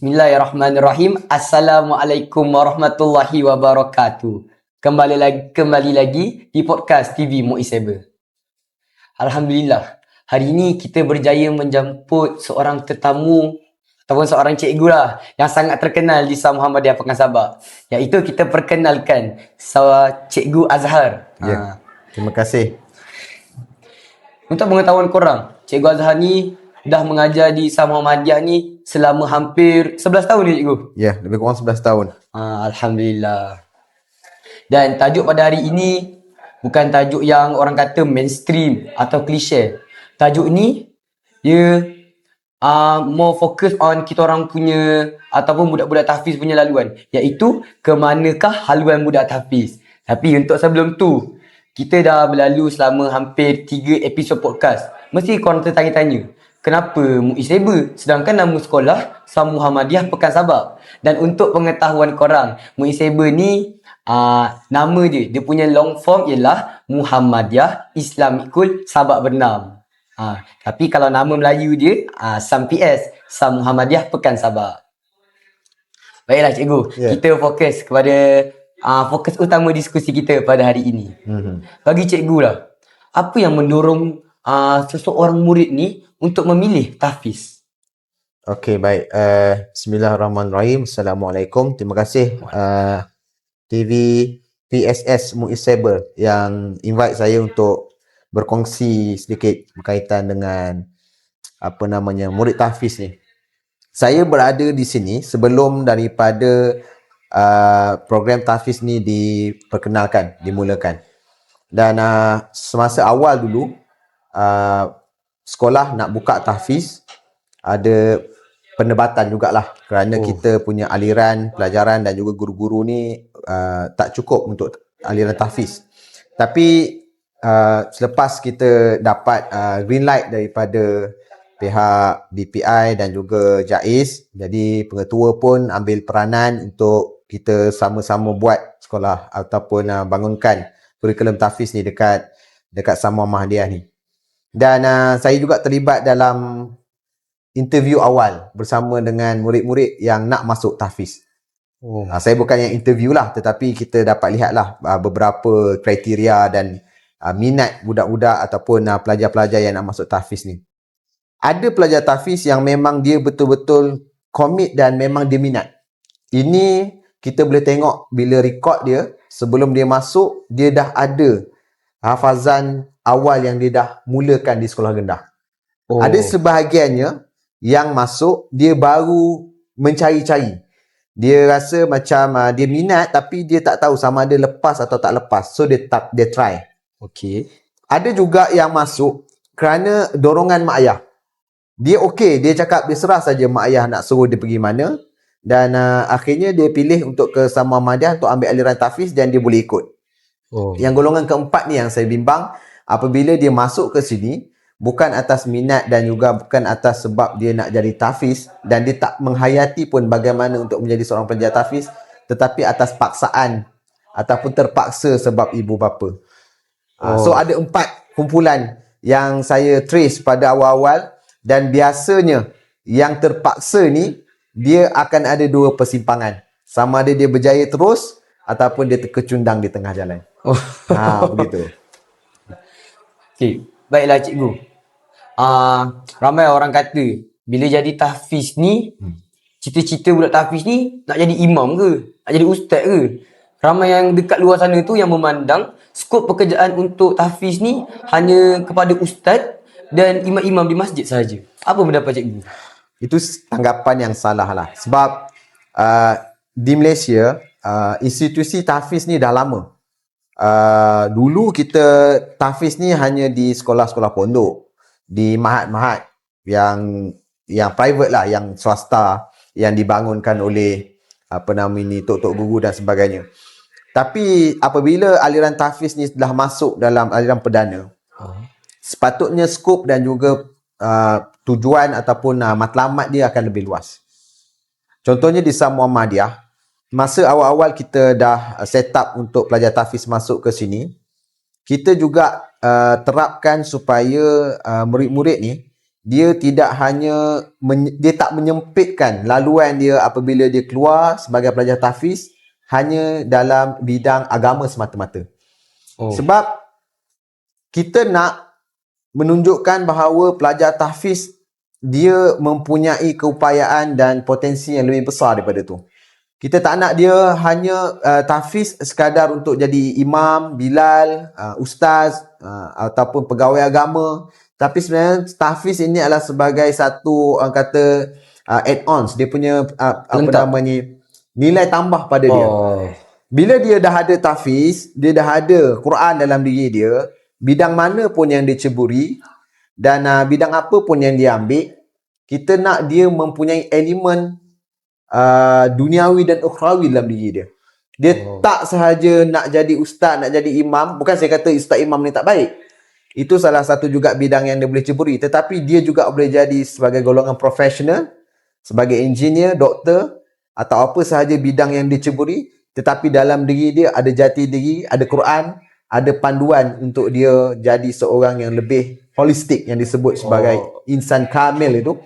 Bismillahirrahmanirrahim. Assalamualaikum warahmatullahi wabarakatuh. Kembali lagi kembali lagi di podcast TV Muisebe. Alhamdulillah. Hari ini kita berjaya menjemput seorang tetamu ataupun seorang cikgu lah yang sangat terkenal di Sam Muhammadiyah Pekan Sabah. Iaitu kita perkenalkan cikgu Azhar. Ya. Ha. Terima kasih. Untuk pengetahuan korang, Cikgu Azhar ni dah mengajar di Sam Muhammadiyah ni selama hampir 11 tahun ni cikgu. Ya, lebih kurang 11 tahun. Ha, Alhamdulillah. Dan tajuk pada hari ini bukan tajuk yang orang kata mainstream atau klise. Tajuk ni dia uh, more fokus on kita orang punya ataupun budak-budak tahfiz punya laluan iaitu ke manakah haluan budak tahfiz. Tapi untuk sebelum tu kita dah berlalu selama hampir 3 episod podcast. Mesti korang tertanya-tanya, kenapa Muiz Saber sedangkan nama sekolah Sam Muhammadiyah Pekan Sabah. Dan untuk pengetahuan korang, Muiz Saber ni uh, nama dia, dia punya long form ialah Muhammadiyah Islamikul Sabak Bernam. Ha, tapi kalau nama Melayu dia, uh, Sam PS, Sam Muhammadiyah Pekan Sabah. Baiklah cikgu, Ya. kita fokus kepada uh, fokus utama diskusi kita pada hari ini. Mhm. Bagi cikgu lah, apa yang mendorong uh, seseorang murid ni untuk memilih tahfiz? Okey, baik. Uh, Bismillahirrahmanirrahim. Assalamualaikum. Terima kasih uh, TV PSS Muiz Saber yang invite saya untuk berkongsi sedikit berkaitan dengan apa namanya murid tahfiz ni. Saya berada di sini sebelum daripada uh, program tahfiz ni diperkenalkan, dimulakan. Dan uh, semasa awal dulu uh, sekolah nak buka tahfiz ada perdebatan jugalah kerana Oh. kita punya aliran pelajaran dan juga guru-guru ni uh, tak cukup untuk aliran tahfiz. Tapi uh, selepas kita dapat uh, green light daripada pihak BPI dan juga JAIS, jadi pengetua pun ambil peranan untuk kita sama-sama buat sekolah ataupun uh, bangunkan kurikulum tahfiz ni dekat dekat Sama Mahdiah ni. Dan uh, saya juga terlibat dalam interview awal bersama dengan murid-murid yang nak masuk tahfiz. Oh. Uh, saya bukan yang interview lah tetapi kita dapat lihatlah uh, beberapa kriteria dan uh, minat budak-budak ataupun uh, pelajar-pelajar yang nak masuk tahfiz ni. Ada pelajar tahfiz yang memang dia betul-betul komit dan memang dia minat. Ini kita boleh tengok bila rekod dia sebelum dia masuk dia dah ada hafazan awal yang dia dah mulakan di sekolah rendah. Oh. Ada sebahagiannya yang masuk dia baru mencari-cari. Dia rasa macam uh, dia minat tapi dia tak tahu sama ada lepas atau tak lepas. So dia tak dia try. Okey. Ada juga yang masuk kerana dorongan mak ayah. Dia okey, dia cakap dia serah saja mak ayah nak suruh dia pergi mana dan uh, akhirnya dia pilih untuk ke Sama Ahmadiyah untuk ambil aliran tahfiz dan dia boleh ikut. Oh. Yang golongan keempat ni yang saya bimbang apabila dia masuk ke sini bukan atas minat dan juga bukan atas sebab dia nak jadi tahfiz dan dia tak menghayati pun bagaimana untuk menjadi seorang pelajar tahfiz tetapi atas paksaan ataupun terpaksa sebab ibu bapa. Oh. Oh. So ada empat kumpulan yang saya trace pada awal-awal dan biasanya yang terpaksa ni dia akan ada dua persimpangan. Sama ada dia berjaya terus ataupun dia terkecundang di tengah jalan. Oh. Ha, begitu. Okey, baiklah cikgu. Ah, uh, ramai orang kata bila jadi tahfiz ni, Hmm. cita-cita budak tahfiz ni nak jadi imam ke? Nak jadi ustaz ke? Ramai yang dekat luar sana tu yang memandang skop pekerjaan untuk tahfiz ni hanya kepada ustaz dan imam-imam di masjid sahaja. Apa pendapat cikgu? Itu tanggapan yang salah lah. Sebab uh, di Malaysia, uh, institusi tahfiz ni dah lama. Uh, dulu kita tahfiz ni hanya di sekolah-sekolah pondok, di mahat-mahat yang yang private lah, yang swasta, yang dibangunkan oleh apa nama ini, tok-tok guru dan sebagainya. Tapi apabila aliran tahfiz ni telah masuk dalam aliran perdana, sepatutnya skop dan juga uh, tujuan ataupun uh, matlamat dia akan lebih luas. Contohnya di Sam Muhammadiyah, masa awal-awal kita dah uh, set up untuk pelajar tahfiz masuk ke sini, kita juga uh, terapkan supaya uh, murid-murid ni dia tidak hanya men, dia tak menyempitkan laluan dia apabila dia keluar sebagai pelajar tahfiz hanya dalam bidang agama semata-mata. Oh. Sebab kita nak menunjukkan bahawa pelajar tahfiz dia mempunyai keupayaan dan potensi yang lebih besar daripada tu. Kita tak nak dia hanya uh, tahfiz sekadar untuk jadi imam, bilal, uh, ustaz uh, ataupun pegawai agama. Tapi sebenarnya tahfiz ini adalah sebagai satu orang kata uh, add-ons. Dia punya uh, apa nama ni nilai tambah pada dia. Oh. Bila dia dah ada tahfiz, dia dah ada Quran dalam diri dia, bidang mana pun yang dia ceburi dan uh, bidang apa pun yang dia ambil, kita nak dia mempunyai elemen uh, duniawi dan ukhrawi dalam diri dia. Dia Oh. tak sahaja nak jadi ustaz, nak jadi imam. Bukan saya kata ustaz imam ni tak baik. Itu salah satu juga bidang yang dia boleh ceburi. Tetapi dia juga boleh jadi sebagai golongan profesional, sebagai engineer, doktor, atau apa sahaja bidang yang dia ceburi. Tetapi dalam diri dia ada jati diri, ada Quran, ada panduan untuk dia jadi seorang yang lebih holistik yang disebut sebagai Oh. insan kamil itu.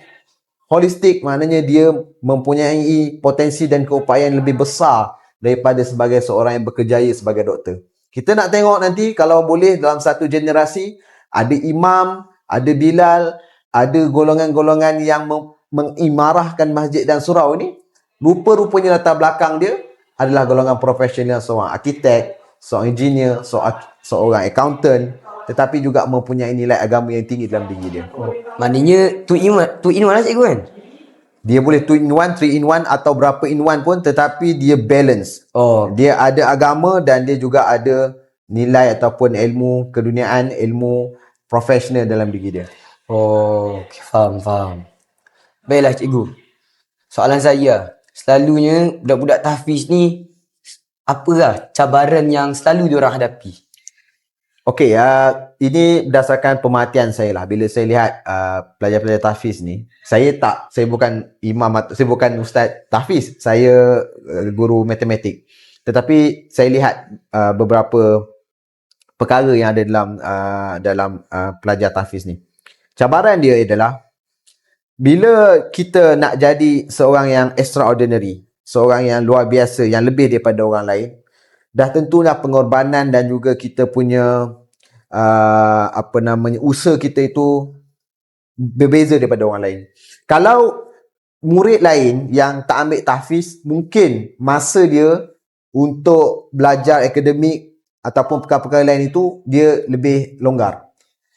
Holistik maknanya dia mempunyai potensi dan keupayaan lebih besar daripada sebagai seorang yang berkejaya sebagai doktor. Kita nak tengok nanti kalau boleh dalam satu generasi ada imam, ada bilal, ada golongan-golongan yang mengimarahkan masjid dan surau ni. Rupa-rupanya latar belakang dia adalah golongan profesional seorang arkitek, seorang engineer, seorang, seorang accountant tetapi juga mempunyai nilai agama yang tinggi dalam diri dia. Maknanya two in one, two in one lah cikgu kan? Dia boleh 2 in 1, 3 in 1 atau berapa in 1 pun tetapi dia balance. Oh. Dia ada agama dan dia juga ada nilai ataupun ilmu keduniaan, ilmu profesional dalam diri dia. Oh, okay, faham, faham. Baiklah cikgu. Soalan saya, selalunya budak-budak tahfiz ni apalah cabaran yang selalu diorang hadapi? Okey, uh, ini berdasarkan pemerhatian saya lah. Bila saya lihat uh, pelajar-pelajar tahfiz ni, saya tak, saya bukan imam saya bukan ustaz tahfiz. Saya uh, guru matematik. Tetapi saya lihat uh, beberapa perkara yang ada dalam uh, dalam uh, pelajar tahfiz ni. Cabaran dia adalah bila kita nak jadi seorang yang extraordinary, seorang yang luar biasa, yang lebih daripada orang lain, dah tentulah pengorbanan dan juga kita punya uh, apa namanya usaha kita itu berbeza daripada orang lain. Kalau murid lain yang tak ambil tahfiz, mungkin masa dia untuk belajar akademik ataupun perkara-perkara lain itu dia lebih longgar.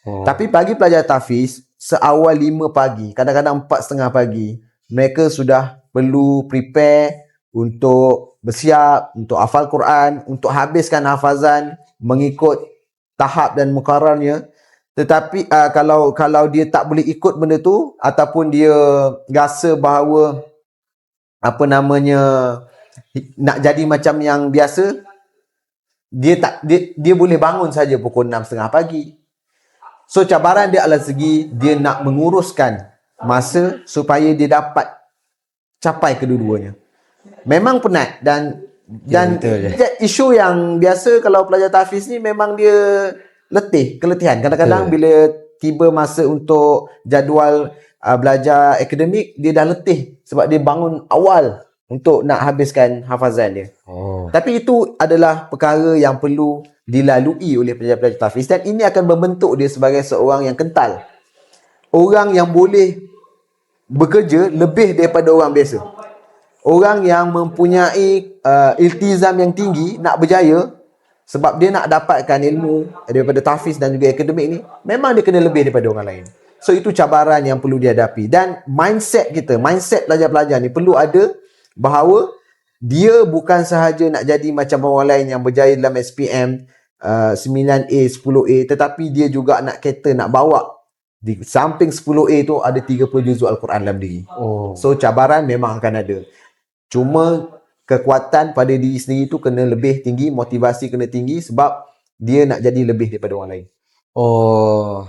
Oh. Tapi bagi pelajar tahfiz, seawal 5 pagi, kadang-kadang 4.30 pagi, mereka sudah perlu prepare untuk bersiap, untuk hafal Quran, untuk habiskan hafazan mengikut tahap dan mukarrarnya. Tetapi uh, kalau kalau dia tak boleh ikut benda tu ataupun dia rasa bahawa apa namanya nak jadi macam yang biasa dia tak dia, dia boleh bangun saja pukul 6.30 pagi. So cabaran dia adalah segi dia nak menguruskan masa supaya dia dapat capai kedua-duanya. Memang penat dan dan betul je. ja- isu yang biasa kalau pelajar tahfiz ni memang dia letih, keletihan. Kadang-kadang Betul. bila tiba masa untuk jadual uh, belajar akademik dia dah letih sebab dia bangun awal untuk nak habiskan hafazan dia. Oh. Tapi itu adalah perkara yang perlu dilalui oleh pelajar-pelajar tahfiz dan ini akan membentuk dia sebagai seorang yang kental. Orang yang boleh bekerja lebih daripada orang biasa. Orang yang mempunyai uh, iltizam yang tinggi nak berjaya sebab dia nak dapatkan ilmu daripada tahfiz dan juga akademik ni memang dia kena lebih daripada orang lain. So itu cabaran yang perlu dihadapi dan mindset kita, mindset pelajar-pelajar ni perlu ada bahawa dia bukan sahaja nak jadi macam orang lain yang berjaya dalam SPM uh, 9A, 10A tetapi dia juga nak kata nak bawa di samping 10A tu ada 30 juzuk Al-Quran dalam diri. Oh. So cabaran memang akan ada. Cuma kekuatan pada diri sendiri tu kena lebih tinggi, motivasi kena tinggi sebab dia nak jadi lebih daripada orang lain. Oh.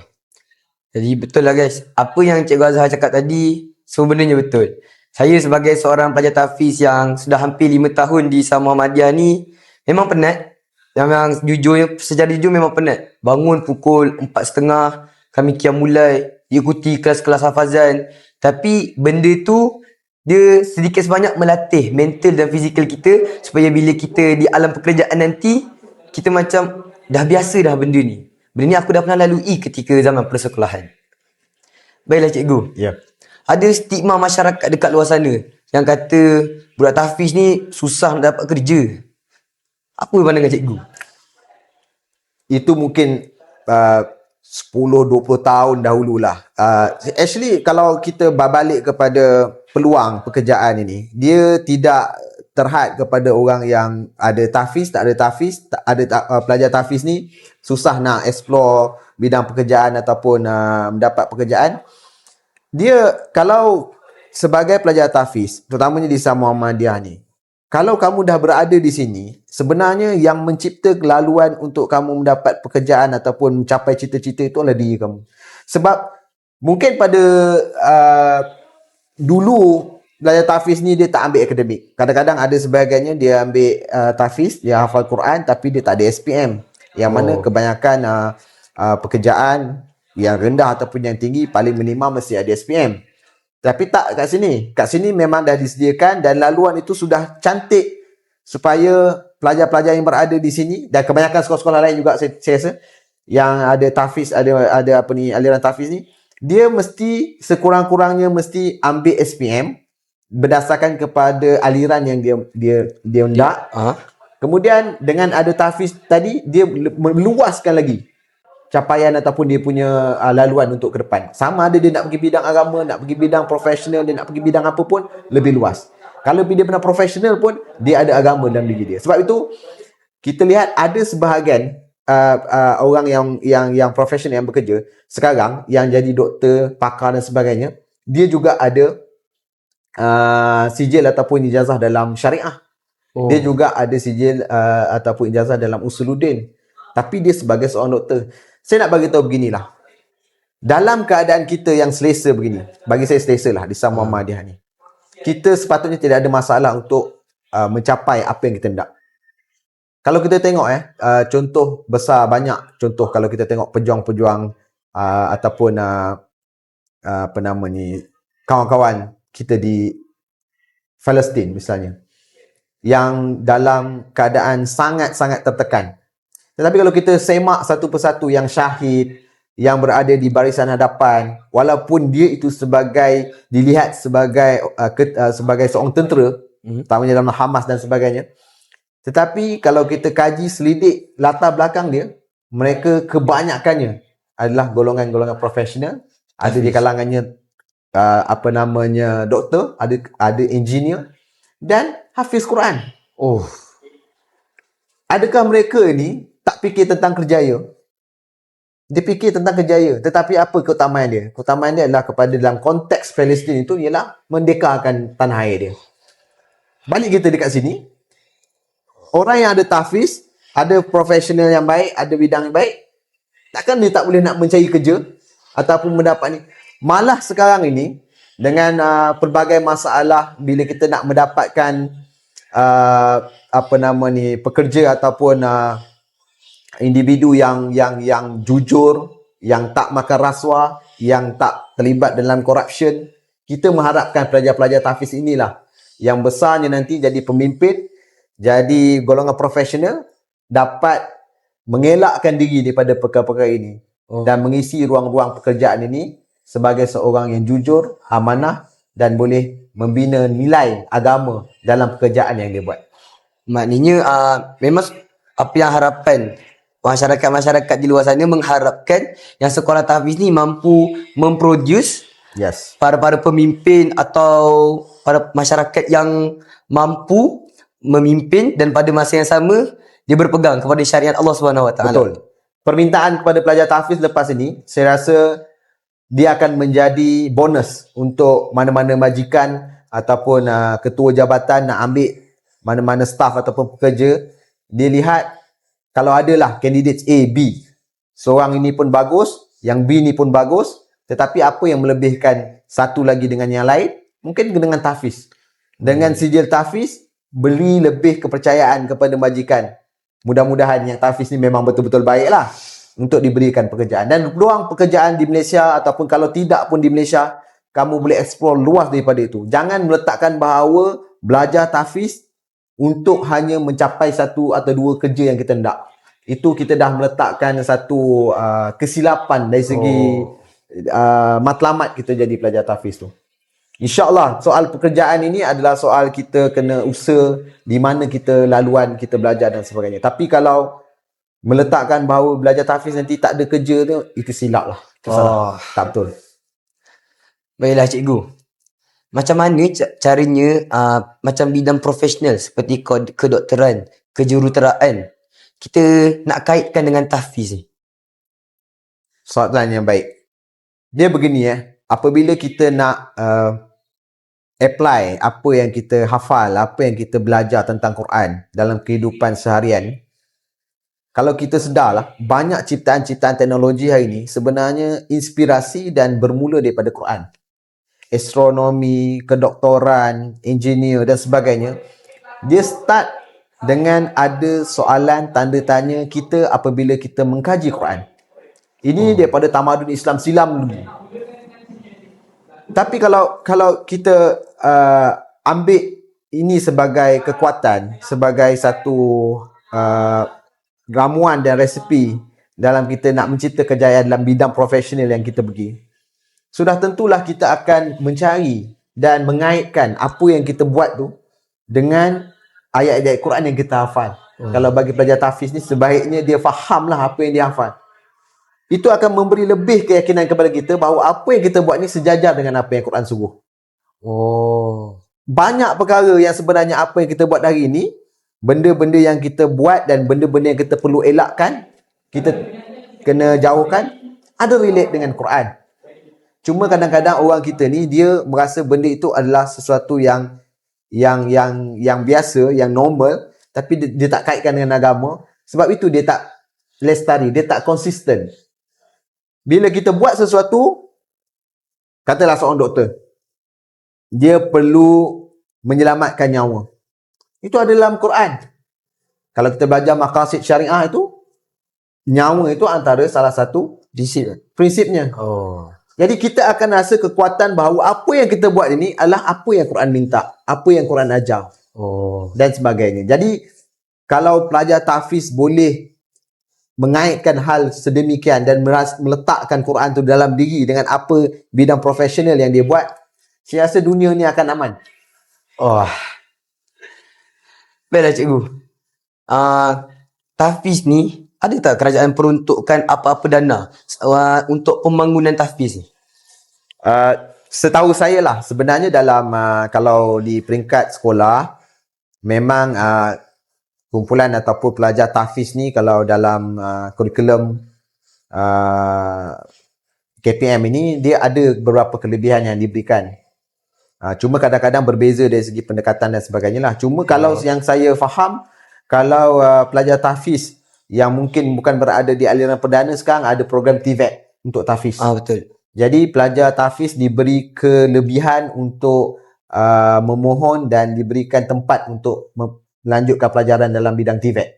Jadi betul lah guys. Apa yang Cikgu Azhar cakap tadi, semua bendanya betul. Saya sebagai seorang pelajar tahfiz yang sudah hampir 5 tahun di Sama Muhammadiyah ni, memang penat. Memang jujur, secara jujur memang penat. Bangun pukul 4.30, kami kiam mulai. ikuti kelas-kelas hafazan. Tapi benda tu dia sedikit sebanyak melatih mental dan fizikal kita supaya bila kita di alam pekerjaan nanti kita macam dah biasa dah benda ni. Benda ni aku dah pernah lalui ketika zaman persekolahan. Baiklah cikgu. Ya. Ada stigma masyarakat dekat luar sana yang kata budak tahfiz ni susah nak dapat kerja. Apa pandangan cikgu? itu mungkin uh, 10-20 tahun dahululah. Uh, actually kalau kita berbalik kepada peluang pekerjaan ini, dia tidak terhad kepada orang yang ada tahfiz, tak ada tahfiz, tak ada ta- uh, pelajar tahfiz ni susah nak explore bidang pekerjaan ataupun uh, mendapat pekerjaan. Dia kalau sebagai pelajar tahfiz, terutamanya di Islam Muhammadiyah ni, kalau kamu dah berada di sini, sebenarnya yang mencipta laluan untuk kamu mendapat pekerjaan ataupun mencapai cita-cita itu adalah diri kamu. Sebab mungkin pada uh, dulu belajar tahfiz ni dia tak ambil akademik. Kadang-kadang ada sebagainya dia ambil uh, tahfiz, dia hafal Quran tapi dia tak ada SPM. Yang mana Oh. kebanyakan uh, uh, pekerjaan yang rendah ataupun yang tinggi paling minimum mesti ada SPM. Tapi tak kat sini. Kat sini memang dah disediakan dan laluan itu sudah cantik supaya pelajar-pelajar yang berada di sini dan kebanyakan sekolah-sekolah lain juga saya, saya rasa yang ada tahfiz ada ada apa ni aliran tahfiz ni dia mesti sekurang-kurangnya mesti ambil SPM berdasarkan kepada aliran yang dia dia dia hendak Ha? Kemudian dengan ada tahfiz tadi dia meluaskan lagi capaian ataupun dia punya uh, laluan untuk ke depan. Sama ada dia nak pergi bidang agama, nak pergi bidang profesional, dia nak pergi bidang apa pun lebih luas. Kalau dia pernah profesional pun dia ada agama dalam diri dia. Sebab itu kita lihat ada sebahagian uh, uh, orang yang yang yang profesional yang bekerja sekarang yang jadi doktor, pakar dan sebagainya, dia juga ada uh, sijil ataupun ijazah dalam syariah. Oh. Dia juga ada sijil uh, ataupun ijazah dalam usuluddin. Tapi dia sebagai seorang doktor. Saya nak bagi tahu beginilah. Dalam keadaan kita yang selesa begini, bagi saya selesa lah di Islam Muhammadiyah ni. Kita sepatutnya tidak ada masalah untuk uh, mencapai apa yang kita hendak. Kalau kita tengok eh, uh, contoh besar banyak contoh kalau kita tengok pejuang-pejuang uh, ataupun uh, uh, apa nama ni kawan-kawan kita di Palestin misalnya yang dalam keadaan sangat-sangat tertekan. Tetapi kalau kita semak satu persatu yang syahid, yang berada di barisan hadapan, walaupun dia itu sebagai dilihat sebagai uh, ke, uh, sebagai seorang tentera, Mhm. terutamanya dalam Hamas dan sebagainya. Tetapi kalau kita kaji selidik latar belakang dia, mereka kebanyakannya adalah golongan-golongan profesional, ada di kalangannya uh, apa namanya doktor, ada ada engineer dan hafiz Quran. Oh. Adakah mereka ni tak fikir tentang kerjaya? Dia fikir tentang kerjaya. Tetapi apa keutamaan dia? Keutamaan dia adalah kepada dalam konteks Palestin itu ialah mendekakan tanah air dia. Balik kita dekat sini. Orang yang ada tahfiz, ada profesional yang baik, ada bidang yang baik, takkan dia tak boleh nak mencari kerja ataupun mendapat ni. Malah sekarang ini dengan uh, pelbagai masalah bila kita nak mendapatkan uh, apa nama ni pekerja ataupun uh, individu yang yang yang jujur, yang tak makan rasuah, yang tak terlibat dalam corruption, kita mengharapkan pelajar-pelajar tahfiz inilah yang besarnya nanti jadi pemimpin, jadi golongan profesional dapat mengelakkan diri daripada perkara-perkara ini Oh. dan mengisi ruang-ruang pekerjaan ini sebagai seorang yang jujur, amanah dan boleh membina nilai agama dalam pekerjaan yang dia buat. Maknanya uh, memang apa yang harapan masyarakat-masyarakat di luar sana mengharapkan yang sekolah tahfiz ni mampu memproduce Yes. para-para pemimpin atau para masyarakat yang mampu memimpin dan pada masa yang sama dia berpegang kepada syariat Allah Subhanahu Wa Taala. Betul. Permintaan kepada pelajar tahfiz lepas ini, saya rasa dia akan menjadi bonus untuk mana-mana majikan ataupun uh, ketua jabatan nak ambil mana-mana staff ataupun pekerja. Dia lihat kalau adalah kandidat A, B. Seorang ini pun bagus, yang B ni pun bagus. Tetapi apa yang melebihkan satu lagi dengan yang lain? Mungkin dengan tahfiz. Dengan sijil tahfiz, beri lebih kepercayaan kepada majikan. Mudah-mudahan yang tahfiz ni memang betul-betul baik lah. untuk diberikan pekerjaan dan peluang pekerjaan di Malaysia ataupun kalau tidak pun di Malaysia kamu boleh explore luas daripada itu jangan meletakkan bahawa belajar tahfiz untuk hanya mencapai satu atau dua kerja yang kita nak itu kita dah meletakkan satu uh, kesilapan dari segi Oh. uh, matlamat kita jadi pelajar tahfiz tu InsyaAllah soal pekerjaan ini adalah soal kita kena usaha di mana kita laluan kita belajar dan sebagainya. Tapi kalau meletakkan bahawa belajar tahfiz nanti tak ada kerja tu, itu silap lah. Itu salah. Oh. Tak betul. Baiklah cikgu. Macam mana ca- caranya uh, macam bidang profesional seperti kedokteran, kejuruteraan kita nak kaitkan dengan tahfiz ni? Soalan yang baik. Dia begini eh, apabila kita nak uh, apply apa yang kita hafal, apa yang kita belajar tentang Quran dalam kehidupan seharian, kalau kita sedarlah, banyak ciptaan-ciptaan teknologi hari ini sebenarnya inspirasi dan bermula daripada Quran. Astronomi, kedoktoran, engineer dan sebagainya. Dia start dengan ada soalan tanda tanya kita apabila kita mengkaji Quran. Ini daripada tamadun Islam silam dulu. Tapi kalau kalau kita uh, ambil ini sebagai kekuatan, sebagai satu uh, ramuan dan resepi dalam kita nak mencipta kejayaan dalam bidang profesional yang kita pergi, sudah tentulah kita akan mencari dan mengaitkan apa yang kita buat tu dengan ayat-ayat Quran yang kita hafal. Hmm. Kalau bagi pelajar tahfiz ni sebaiknya dia fahamlah apa yang dia hafal. Itu akan memberi lebih keyakinan kepada kita bahawa apa yang kita buat ni sejajar dengan apa yang Quran suruh. Oh. Banyak perkara yang sebenarnya apa yang kita buat hari ini, benda-benda yang kita buat dan benda-benda yang kita perlu elakkan, kita kena jauhkan, ada relate dengan Quran. Cuma kadang-kadang orang kita ni dia merasa benda itu adalah sesuatu yang yang yang yang biasa, yang normal, tapi dia, dia tak kaitkan dengan agama. Sebab itu dia tak lestari, dia tak konsisten. Bila kita buat sesuatu, katalah seorang doktor, dia perlu menyelamatkan nyawa. Itu ada dalam Quran. Kalau kita belajar maqasid syariah itu, nyawa itu antara salah satu Prinsip. prinsipnya. Oh. Jadi kita akan rasa kekuatan bahawa apa yang kita buat ini adalah apa yang Quran minta, apa yang Quran ajar Oh. dan sebagainya. Jadi kalau pelajar tahfiz boleh mengaitkan hal sedemikian dan meras, meletakkan Quran tu dalam diri dengan apa bidang profesional yang dia buat, saya rasa dunia ni akan aman. Oh. Baiklah cikgu. Uh, tahfiz ni ada tak kerajaan peruntukkan apa-apa dana uh, untuk pembangunan tahfiz ni? Uh, setahu saya lah sebenarnya dalam uh, kalau di peringkat sekolah memang uh, kumpulan ataupun pelajar tahfiz ni kalau dalam uh, kurikulum uh, KPM ini dia ada beberapa kelebihan yang diberikan. Uh, cuma kadang-kadang berbeza dari segi pendekatan dan sebagainya lah. Cuma kalau yang saya faham kalau uh, pelajar tahfiz yang mungkin bukan berada di aliran perdana sekarang ada program TVET untuk tahfiz. Ah betul. Jadi pelajar tahfiz diberi kelebihan untuk uh, memohon dan diberikan tempat untuk melanjutkan pelajaran dalam bidang TVET.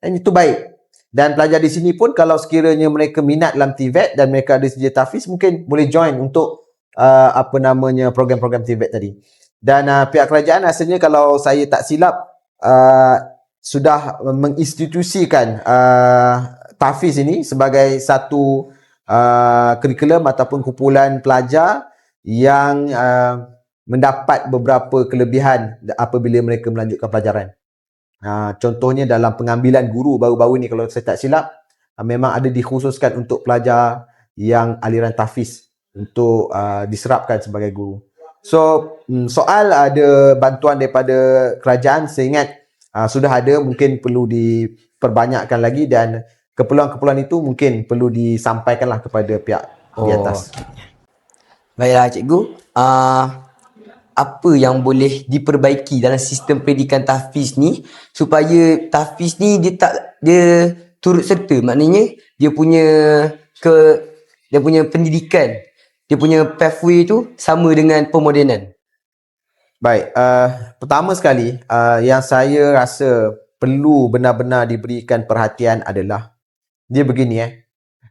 Dan itu baik. Dan pelajar di sini pun kalau sekiranya mereka minat dalam TVET dan mereka ada sedia tahfiz mungkin boleh join untuk uh, apa namanya program-program TVET tadi. Dan uh, pihak kerajaan rasanya kalau saya tak silap uh, sudah menginstitusikan uh, tahfiz ini sebagai satu uh, kurikulum ataupun kumpulan pelajar yang uh, mendapat beberapa kelebihan apabila mereka melanjutkan pelajaran. Uh, contohnya dalam pengambilan guru baru-baru ni kalau saya tak silap uh, memang ada dikhususkan untuk pelajar yang aliran tahfiz untuk uh, diserapkan sebagai guru. So mm, soal ada bantuan daripada kerajaan saya ingat uh, sudah ada mungkin perlu diperbanyakkan lagi dan keperluan-keperluan itu mungkin perlu disampaikanlah kepada pihak oh. di atas. Baiklah cikgu. Uh, apa yang boleh diperbaiki dalam sistem pendidikan tahfiz ni supaya tahfiz ni dia tak dia turut serta maknanya dia punya ke dia punya pendidikan dia punya pathway tu sama dengan pemodenan. Baik, uh, pertama sekali uh, yang saya rasa perlu benar-benar diberikan perhatian adalah dia begini eh.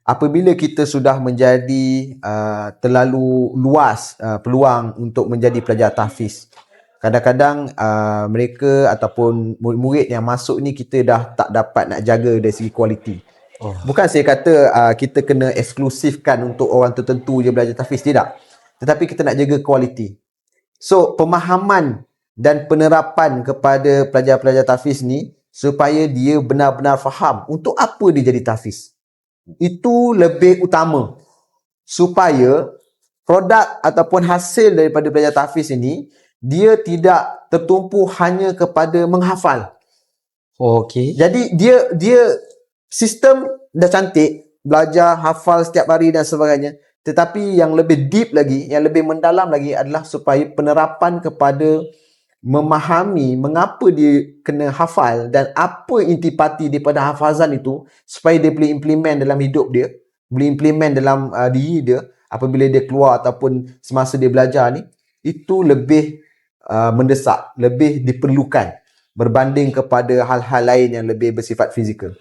Apabila kita sudah menjadi uh, terlalu luas uh, peluang untuk menjadi pelajar tahfiz kadang-kadang uh, mereka ataupun murid-murid yang masuk ni kita dah tak dapat nak jaga dari segi kualiti. Oh. bukan saya kata uh, kita kena eksklusifkan untuk orang tertentu je belajar tahfiz tidak. Tetapi kita nak jaga kualiti. So pemahaman dan penerapan kepada pelajar-pelajar tahfiz ni supaya dia benar-benar faham untuk apa dia jadi tahfiz itu lebih utama supaya produk ataupun hasil daripada belajar tahfiz ini dia tidak tertumpu hanya kepada menghafal. Oh, okey. Jadi dia dia sistem dah cantik, belajar hafal setiap hari dan sebagainya. Tetapi yang lebih deep lagi, yang lebih mendalam lagi adalah supaya penerapan kepada memahami mengapa dia kena hafal dan apa intipati daripada hafazan itu supaya dia boleh implement dalam hidup dia, boleh implement dalam uh, diri dia apabila dia keluar ataupun semasa dia belajar ni itu lebih uh, mendesak, lebih diperlukan berbanding kepada hal-hal lain yang lebih bersifat fizikal.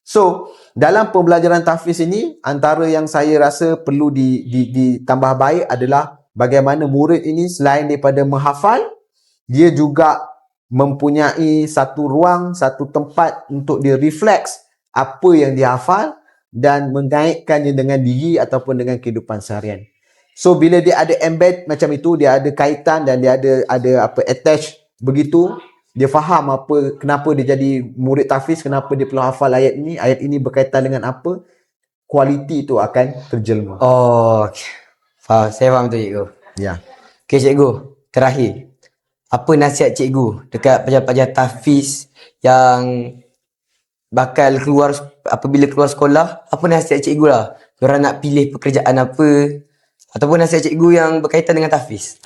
So, dalam pembelajaran tahfiz ini antara yang saya rasa perlu di, di, ditambah baik adalah bagaimana murid ini selain daripada menghafal dia juga mempunyai satu ruang, satu tempat untuk dia refleks apa yang dia hafal dan mengaitkannya dengan diri ataupun dengan kehidupan seharian. So bila dia ada embed macam itu, dia ada kaitan dan dia ada ada apa attach begitu, dia faham apa kenapa dia jadi murid tahfiz, kenapa dia perlu hafal ayat ini, ayat ini berkaitan dengan apa, kualiti itu akan terjelma. Oh, okey. Faham. Saya faham tu cikgu. Ya. Okey cikgu, terakhir. Apa nasihat cikgu dekat pelajar-pelajar tahfiz yang bakal keluar apabila keluar sekolah, apa nasihat cikgu lah? Diorang nak pilih pekerjaan apa? Ataupun nasihat cikgu yang berkaitan dengan tahfiz?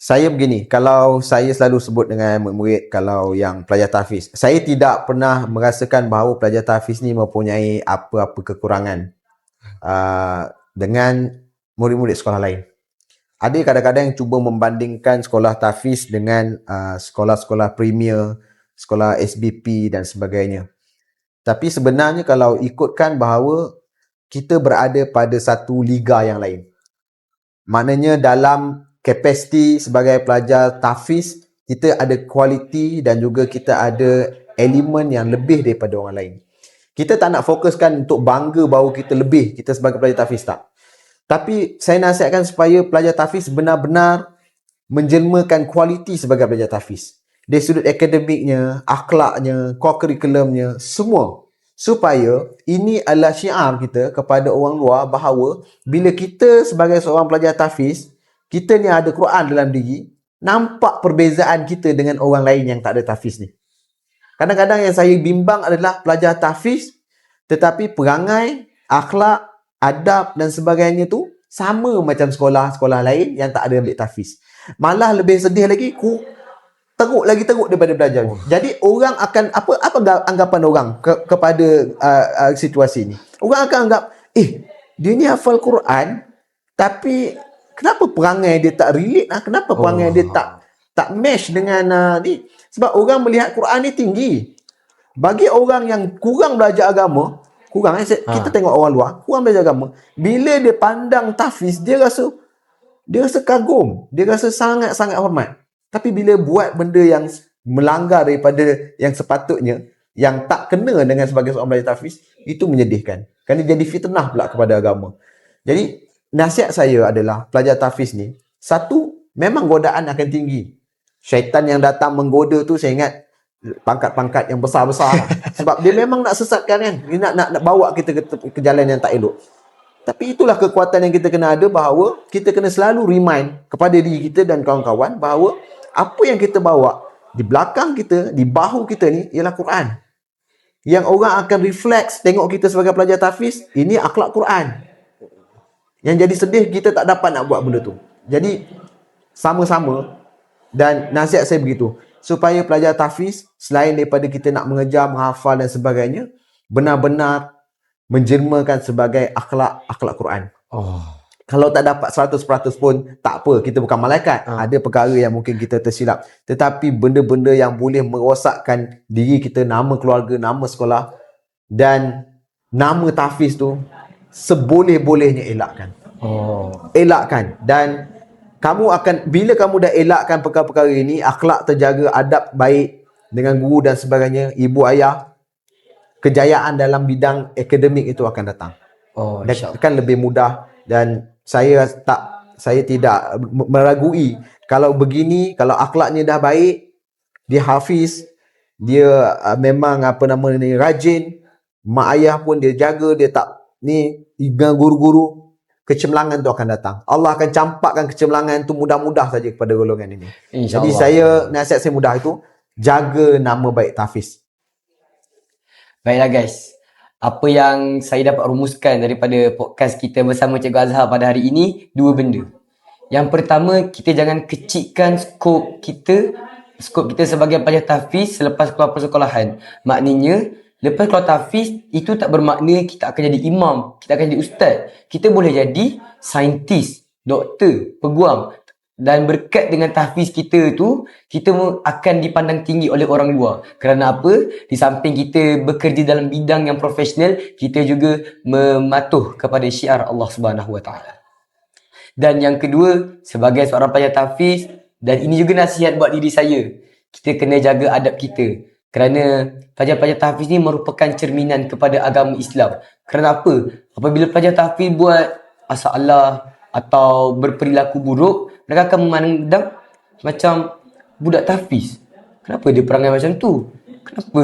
Saya begini, kalau saya selalu sebut dengan murid-murid kalau yang pelajar tahfiz, saya tidak pernah merasakan bahawa pelajar tahfiz ni mempunyai apa-apa kekurangan uh, dengan murid-murid sekolah lain. Ada kadang-kadang yang cuba membandingkan sekolah tahfiz dengan uh, sekolah-sekolah premier, sekolah SBP dan sebagainya. Tapi sebenarnya kalau ikutkan bahawa kita berada pada satu liga yang lain. Maknanya dalam kapasiti sebagai pelajar tahfiz, kita ada kualiti dan juga kita ada elemen yang lebih daripada orang lain. Kita tak nak fokuskan untuk bangga bahawa kita lebih, kita sebagai pelajar tahfiz tak. Tapi saya nasihatkan supaya pelajar tahfiz benar-benar menjelmakan kualiti sebagai pelajar tahfiz. Dari sudut akademiknya, akhlaknya, core curriculumnya, semua. Supaya ini adalah syiar kita kepada orang luar bahawa bila kita sebagai seorang pelajar tahfiz, kita ni ada Quran dalam diri, nampak perbezaan kita dengan orang lain yang tak ada tahfiz ni. Kadang-kadang yang saya bimbang adalah pelajar tahfiz tetapi perangai, akhlak, adab dan sebagainya tu sama macam sekolah-sekolah lain yang tak ada ambil tahfiz. Malah lebih sedih lagi, ku teruk lagi teruk daripada belajar. Oh. Jadi orang akan apa apa anggapan orang ke, kepada uh, uh, situasi ni? Orang akan anggap, eh dia ni hafal Quran tapi kenapa perangai dia tak relate lah? Kenapa perangai oh. dia tak tak mesh dengan uh, ni? Sebab orang melihat Quran ni tinggi. Bagi orang yang kurang belajar agama, kurang eh, kita ha. tengok orang luar, kurang belajar agama, bila dia pandang tahfiz, dia rasa dia rasa kagum, dia rasa sangat-sangat hormat. Tapi bila buat benda yang melanggar daripada yang sepatutnya, yang tak kena dengan sebagai seorang belajar tahfiz, itu menyedihkan. Kerana jadi fitnah pula kepada agama. Jadi, nasihat saya adalah pelajar tahfiz ni, satu, memang godaan akan tinggi. Syaitan yang datang menggoda tu saya ingat pangkat-pangkat yang besar-besar sebab dia memang nak sesatkan kan dia nak, nak, nak bawa kita ke, ke jalan yang tak elok tapi itulah kekuatan yang kita kena ada bahawa kita kena selalu remind kepada diri kita dan kawan-kawan bahawa apa yang kita bawa di belakang kita, di bahu kita ni ialah Quran. Yang orang akan refleks tengok kita sebagai pelajar tahfiz, ini akhlak Quran. Yang jadi sedih kita tak dapat nak buat benda tu. Jadi sama-sama dan nasihat saya begitu supaya pelajar tahfiz selain daripada kita nak mengejar, menghafal dan sebagainya benar-benar menjelmakan sebagai akhlak akhlak Quran. Oh. Kalau tak dapat 100% pun tak apa, kita bukan malaikat. Ha. Ada perkara yang mungkin kita tersilap. Tetapi benda-benda yang boleh merosakkan diri kita, nama keluarga, nama sekolah dan nama tahfiz tu seboleh-bolehnya elakkan. Oh. Elakkan dan kamu akan bila kamu dah elakkan perkara-perkara ini, akhlak terjaga, adab baik dengan guru dan sebagainya, ibu ayah, kejayaan dalam bidang akademik itu akan datang. Oh, Dan akan lebih mudah dan saya tak saya tidak meragui kalau begini kalau akhlaknya dah baik dia hafiz dia uh, memang apa nama ni rajin mak ayah pun dia jaga dia tak ni dengan guru-guru kecemerlangan tu akan datang Allah akan campakkan kecemerlangan tu mudah-mudah saja kepada golongan ini InsyaAllah. jadi saya nasihat saya mudah itu jaga nama baik tahfiz Baiklah guys. Apa yang saya dapat rumuskan daripada podcast kita bersama Cikgu Azhar pada hari ini, dua benda. Yang pertama, kita jangan kecilkan skop kita, skop kita sebagai pelajar tahfiz selepas keluar persekolahan. Maknanya, lepas keluar tahfiz, itu tak bermakna kita akan jadi imam, kita akan jadi ustaz. Kita boleh jadi saintis, doktor, peguam. Dan berkat dengan tahfiz kita tu, kita akan dipandang tinggi oleh orang luar. Kerana apa? Di samping kita bekerja dalam bidang yang profesional, kita juga mematuh kepada syiar Allah Subhanahu Wa Taala. Dan yang kedua, sebagai seorang pelajar tahfiz, dan ini juga nasihat buat diri saya, kita kena jaga adab kita. Kerana pelajar-pelajar tahfiz ni merupakan cerminan kepada agama Islam. Kerana apa? Apabila pelajar tahfiz buat masalah atau berperilaku buruk, mereka akan memandang macam budak tahfiz. Kenapa dia perangai macam tu? Kenapa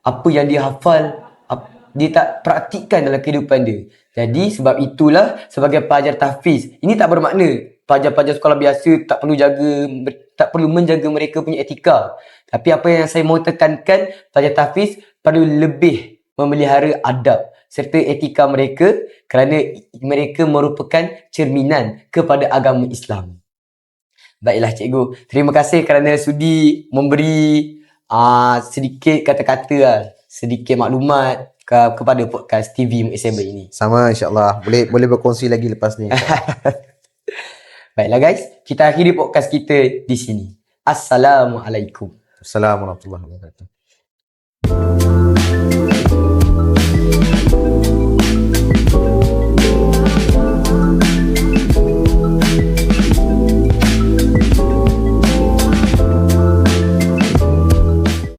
apa yang dia hafal dia tak praktikkan dalam kehidupan dia. Jadi sebab itulah sebagai pelajar tahfiz, ini tak bermakna pelajar-pelajar sekolah biasa tak perlu jaga tak perlu menjaga mereka punya etika. Tapi apa yang saya mahu tekankan, pelajar tahfiz perlu lebih memelihara adab serta etika mereka kerana mereka merupakan cerminan kepada agama Islam. Baiklah cikgu, terima kasih kerana sudi memberi uh, sedikit kata-kata lah, sedikit maklumat ke, kepada podcast TV Mu'isabah ini. sama insyaallah boleh boleh berkongsi lagi lepas ni Baiklah guys, kita akhiri podcast kita di sini. Assalamualaikum. Assalamualaikum warahmatullahi wabarakatuh